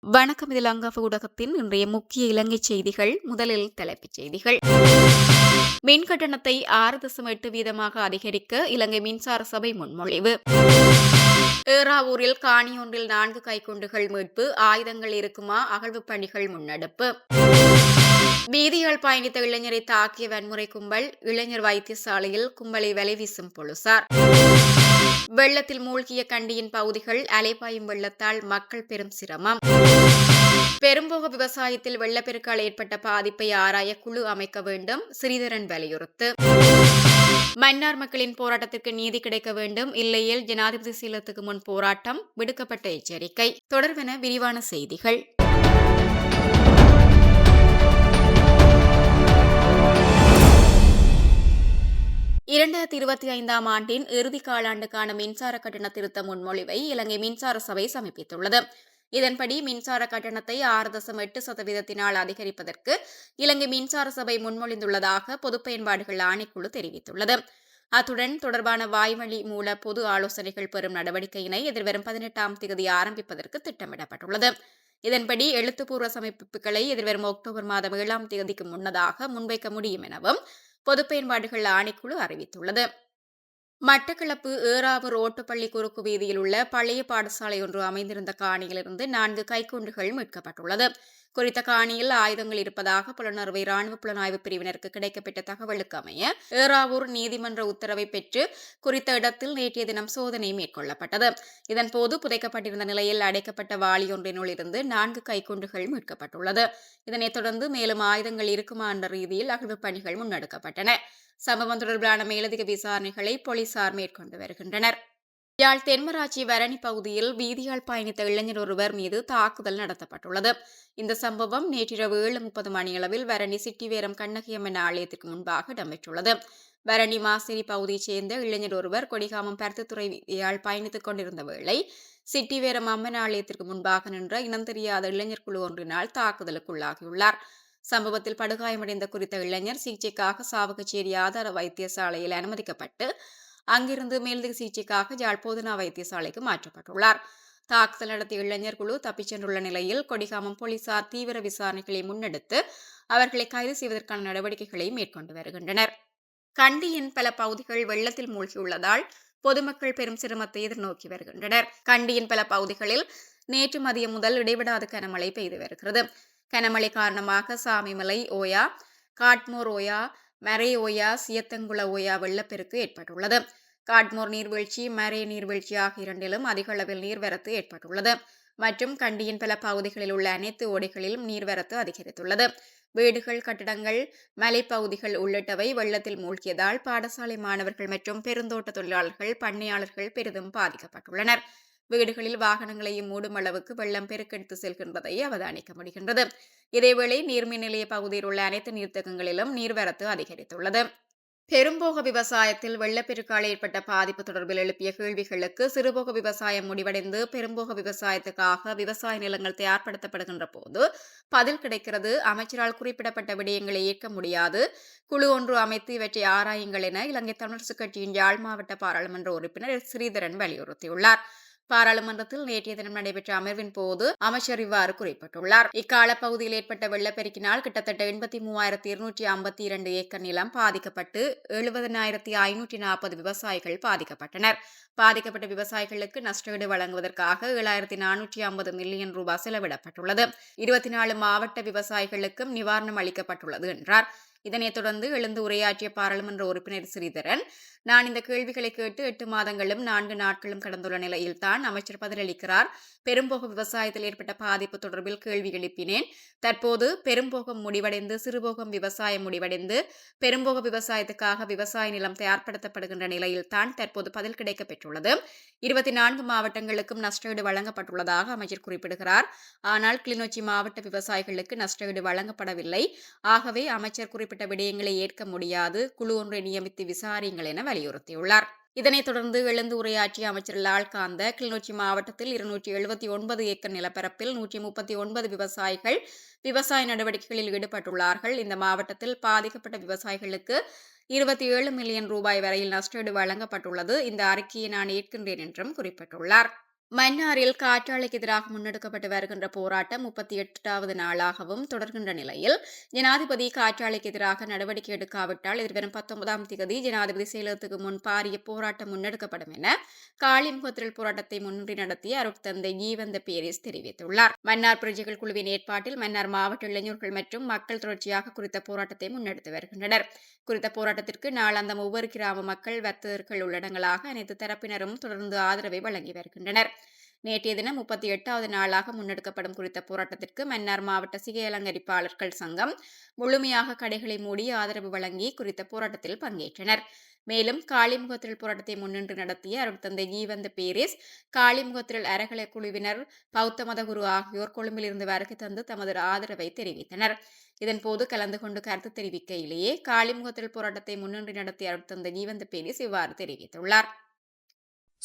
வணக்கம் இது லங்காஃப ஊடகத்தின் இன்றைய முக்கிய இலங்கை செய்திகள். முதலில் தலைப்புச் செய்திகள். மின் கட்டணத்தை ஆறு தசம் எட்டு வீதமாக அதிகரிக்க இலங்கை மின்சார சபை முன்மொழிவு. ஏறாவூரில் காணி ஒன்றில் நான்கு கைக்குண்டுகள் மீட்பு. ஆயுதங்கள் இருக்குமா? அகழ்வு பணிகள் முன்னெடுப்பு. வீதியால் பயணித்த இளைஞரை தாக்கிய வன்முறை கும்பல். இளைஞர் வைத்தியசாலையில் கும்பலை வலை வீசும் போலீசார். வெள்ளத்தில் மூழ்கிய கண்டியின் பகுதிகள் அலைபாயும் வெள்ளத்தால் மக்கள் பெரும் சிரமம். பெரும்போக விவசாயத்தில் வெள்ளப்பெருக்கால் ஏற்பட்ட பாதிப்பை ஆராய குழு அமைக்க வேண்டும் ஸ்ரீதரன் வலியுறுத்து. மன்னார் மக்களின் போராட்டத்திற்கு நீதி கிடைக்க வேண்டும் இல்லையேல் ஜனாதிபதி சீலத்துக்கு முன் போராட்டம் விடுக்கப்பட்ட எச்சரிக்கை. தொடர்பென விரிவான செய்திகள். இரண்டாயிரத்தி இருபத்தி ஐந்தாம் ஆண்டின் இறுதி காலாண்டுக்கான மின்சார கட்டண திருத்த முன்மொழிவை இலங்கை மின்சார சபை சமர்ப்பித்துள்ளது. இதன்படி மின்சார கட்டணத்தை ஆறு தசம் எட்டு சதவீதத்தினால் அதிகரிப்பதற்கு இலங்கை மின்சார சபை முன்மொழிந்துள்ளதாக பொது பயன்பாடுகள் ஆணைக்குழு தெரிவித்துள்ளது. அத்துடன் தொடர்பான வாய்வழி மூல பொது ஆலோசனைகள் பெறும் நடவடிக்கையினை எதிர்வரும் பதினெட்டாம் தேதி ஆரம்பிப்பதற்கு திட்டமிடப்பட்டுள்ளது. இதன்படி எழுத்துப்பூர்வ சமர்ப்பிப்புகளை எதிர்வரும் அக்டோபர் மாதம் ஏழாம் தேதிக்கு முன்னதாக முன்வைக்க முடியும் எனவும் பொதுப்பயன்பாடுகள் ஆணைக்குழு அறிவித்துள்ளது. மட்டக்களப்பு ஏறாவூர் ஓட்டுப்பள்ளி குறுக்கு வீதியில் உள்ள பழைய பாடசாலை ஒன்று அமைந்திருந்த காணியிலிருந்து நான்கு கைக்குண்டுகள் மீட்கப்பட்டுள்ளது. குறித்த காணியில் ஆயுதங்கள் இருப்பதாக புலனறுவை ராணுவ புலனாய்வு பிரிவினருக்கு கிடைக்கப்பட்ட தகவலுக்கு அமைய ஏறாவூர் நீதிமன்ற உத்தரவை பெற்று குறித்த இடத்தில் நேற்றைய தினம் சோதனை மேற்கொள்ளப்பட்டது. இதன்போது புதைக்கப்பட்டிருந்த நிலையில் அடைக்கப்பட்ட வாளியொன்றினுள் இருந்து நான்கு கைக்குண்டுகள் மீட்கப்பட்டுள்ளது. இதனைத் தொடர்ந்து மேலும் ஆயுதங்கள் இருக்குமா என்ற ரீதியில் அகழ்வு பணிகள் முன்னெடுக்கப்பட்டன. சம்பவம் தொடர்பிலான மேலதிக விசாரணைகளை போலீசார் மேற்கொண்டு வருகின்றனர். யாழ் தென்மராட்சி வரணி பகுதியில் வீதியால் பயணித்த இளைஞர் ஒருவர் மீது தாக்குதல் நடத்தப்பட்டுள்ளது. இந்த சம்பவம் நேற்றிரவு ஏழு முப்பது மணியளவில் வரணி சிட்டிவேரம் கண்ணகியம்மன் ஆலயத்திற்கு முன்பாக இடம்பெற்றுள்ளது. வரணி மாசிரி பகுதியைச் சேர்ந்த இளைஞர் ஒருவர் கொடிகாமம் பருத்துத்துறை வீதியால் பயணித்துக் கொண்டிருந்த வேளை சிட்டிவேரம் அம்மன் ஆலயத்திற்கு முன்பாக நின்ற இனம் தெரியாத இளைஞர் குழு ஒன்றினால் தாக்குதலுக்குள்ளாகியுள்ளார். சம்பவத்தில் படுகாயமடைந்த குறித்த இளைஞர் சிகிச்சைக்காக சாவகச்சேரி ஆதார வைத்தியசாலையில் அனுமதிக்கப்பட்டு அங்கிருந்து மேலதிக சிகிச்சைக்காக ஜாழ்போதனா வைத்தியசாலைக்கு மாற்றப்பட்டுள்ளார். தாக்குதல் நடத்திய இளைஞர் குழு தப்பிச் சென்றுள்ள நிலையில் கொடிகாமம் போலீசார் தீவிர விசாரணைகளை முன்னெடுத்து அவர்களை கைது செய்வதற்கான நடவடிக்கைகளை மேற்கொண்டு வருகின்றனர். கண்டியின் பல பகுதிகள் வெள்ளத்தில் மூழ்கியுள்ளதால் பொதுமக்கள் பெரும் சிரமத்தை எதிர்நோக்கி வருகின்றனர். கண்டியின் பல பகுதிகளில் நேற்று மதியம் முதல் இடைவிடாத கனமழை பெய்து வருகிறது. கனமழை காரணமாக சாமிமலை ஓயா காட்மோர் ஓயா மரே ஓயா சியத்தங்குள ஓயா வெள்ளப்பெருக்கு ஏற்பட்டுள்ளது. காட்மோர் நீர்வீழ்ச்சி மரே நீர்வீழ்ச்சி ஆகிய இரண்டிலும் அதிக அளவில் நீர்வரத்து ஏற்பட்டுள்ளது. மற்றும் கண்டியின் பல பகுதிகளில் உள்ள அனைத்து ஓடைகளிலும் நீர்வரத்து அதிகரித்துள்ளது. வீடுகள் கட்டடங்கள் மலைப்பகுதிகள் உள்ளிட்டவை வெள்ளத்தில் மூழ்கியதால் பாடசாலை மாணவர்கள் மற்றும் பெருந்தோட்ட தொழிலாளர்கள் பண்ணையாளர்கள் பெரிதும் பாதிக்கப்பட்டுள்ளனர். வீடுகளில் வாகனங்களையும் மூடும் அளவுக்கு வெள்ளம் பெருக்கெடுத்து செல்கின்றதை அவதானிக்க முடிகின்றது. இதேவேளை நீர்மின் நிலைய பகுதியில் உள்ள அனைத்து நீர்த்தகங்களிலும் நீர்வரத்து அதிகரித்துள்ளது. பெரும்போக விவசாயத்தில் வெள்ளப்பெருக்கால் ஏற்பட்ட பாதிப்பு தொடர்பில் எழுப்பிய கேள்விகளுக்கு சிறுபோக விவசாயம் முடிவடைந்து பெரும்போக விவசாயத்துக்காக விவசாய நிலங்கள் தயார்படுத்தப்படுகின்ற போது பதில் கிடைக்கிறது. அமைச்சரால் குறிப்பிடப்பட்ட விடயங்களை ஏற்க முடியாது. குழு ஒன்று அமைத்து இவற்றை ஆராயுங்கள் என இலங்கை தமிழரசுக் கட்சியின் யாழ் மாவட்ட பாராளுமன்ற உறுப்பினர் ஸ்ரீதரன் வலியுறுத்தியுள்ளார். பாராளுமன்றத்தில் நேற்றைய தினம் நடைபெற்ற அமர்வின் போது அமைச்சர் இவ்வாறு குறிப்பிட்டுள்ளார். இக்கால பகுதியில் ஏற்பட்ட வெள்ளப்பெருக்கினால் கிட்டத்தட்ட எண்பத்தி மூவாயிரத்தி இருநூற்றி ஐம்பத்தி இரண்டு ஏக்கர் நிலம் பாதிக்கப்பட்டு எழுபதனாயிரத்தி ஐநூற்றி நாற்பது விவசாயிகள் பாதிக்கப்பட்டனர். பாதிக்கப்பட்ட விவசாயிகளுக்கு நஷ்டஈடு வழங்குவதற்காக ஏழாயிரத்தி நானூற்றி ஐம்பது மில்லியன் ரூபாய் செலவிடப்பட்டுள்ளது. இருபத்தி நாலு மாவட்ட விவசாயிகளுக்கும் நிவாரணம் அளிக்கப்பட்டுள்ளது என்றார். இதனைத் தொடர்ந்து எழுந்து உரையாற்றிய பாராளுமன்ற உறுப்பினர் ஸ்ரீதரன் நான் இந்த கேள்விகளை கேட்டு எட்டு மாதங்களும் நான்கு நாட்களும் கடந்துள்ள நிலையில் தான் அமைச்சர் பதிலளிக்கிறார். பெரும்போக விவசாயத்தில் ஏற்பட்ட பாதிப்பு தொடர்பில் கேள்வி எழுப்பினேன். தற்போது பெரும்போகம் முடிவடைந்து சிறுபோகம் விவசாயம் முடிவடைந்து பெரும்போக விவசாயத்துக்காக விவசாய நிலம் தயார்படுத்தப்படுகின்ற நிலையில் தான் தற்போது பதில் கிடைக்கப்பெற்றுள்ளது இருபத்தி நான்கு மாவட்டங்களுக்கும் நஷ்டஈடு வழங்கப்பட்டுள்ளதாக அமைச்சர் குறிப்பிடுகிறார். ஆனால் கிளிநொச்சி மாவட்ட விவசாயிகளுக்கு நஷ்டஈடு வழங்கப்படவில்லை. ஆகவே அமைச்சர் குறிப்பிட்ட குறிப்பிட்ட விடயங்களை ஏற்க முடியாது. குழு ஒன்றை நியமித்து விசாரியுங்கள் என வலியுறுத்தியுள்ளார். இதனைத் தொடர்ந்து எழுந்து உரையாற்றிய அமைச்சர் லால்காந்த கிளிநொச்சி மாவட்டத்தில் இருநூற்றி எழுபத்தி ஒன்பது ஏக்கர் நிலப்பரப்பில் நூற்றி முப்பத்தி ஒன்பது விவசாயிகள் விவசாய நடவடிக்கைகளில் ஈடுபட்டுள்ளார்கள். இந்த மாவட்டத்தில் பாதிக்கப்பட்ட விவசாயிகளுக்கு இருபத்தி ஏழு மில்லியன் ரூபாய் வரையில் நஷ்டஈடு வழங்கப்பட்டுள்ளது. இந்த அறிக்கையை நான் ஏற்கின்றேன் என்றும் குறிப்பிட்டுள்ளார். மன்னாரில் காற்றாலைக்கு எதிராக முன்னெடுக்கப்பட்டு வருகின்ற போராட்டம் முப்பத்தி எட்டாவது நாளாகவும் தொடர்கின்ற நிலையில். ஜனாதிபதி காற்றாலைக்கு எதிராக நடவடிக்கை எடுக்காவிட்டால் எதிர்வரும் பத்தொன்பதாம் தேதி ஜனாதிபதி செயலகத்துக்கு முன் பாரிய போராட்டம் முன்னெடுக்கப்படும் என காளிமுகத்தில் போராட்டத்தை முன்னின்றி நடத்திய அருட்தந்தை ஈவந்த பேரிஸ் தெரிவித்துள்ளார். மன்னார் பிரஜைகள் குழுவின் ஏற்பாட்டில் மன்னார் மாவட்ட இளைஞர்கள் மற்றும் மக்கள் தொடர்ச்சியாக குறித்த போராட்டத்தை முன்னெடுத்து வருகின்றனர். குறித்த போராட்டத்திற்கு நாளாந்தம் ஒவ்வொரு கிராம மக்கள் வர்த்தகர்கள் உள்ளடங்களாக அனைத்து தரப்பினரும் தொடர்ந்து ஆதரவை வழங்கி வருகின்றனர். நேற்றைய தினம் முப்பத்தி எட்டாவது நாளாக முன்னெடுக்கப்படும் குறித்த போராட்டத்திற்கு மன்னார் மாவட்ட சிகை அலங்கரிப்பாளர்கள் சங்கம் முழுமையாக கடைகளை மூடி ஆதரவு வழங்கி குறித்த போராட்டத்தில் பங்கேற்றனர். மேலும் காளிமுகத்தில் போராட்டத்தை முன்னின்று நடத்திய அருட்தந்தை ஜீவந்த பேரிஸ் காளிமுகத்தில் அறகலை குழுவினர் பௌத்த மத குரு ஆகியோர் கொழும்பிலிருந்து வருகை தந்து தமது ஆதரவை தெரிவித்தனர். இதன்போது கலந்து கொண்டு கருத்து தெரிவிக்கையிலேயே காளிமுகத்தில் போராட்டத்தை முன்னின்று நடத்திய அருட்தந்தை ஜீவந்த பேரிஸ் இவ்வாறு தெரிவித்துள்ளார்.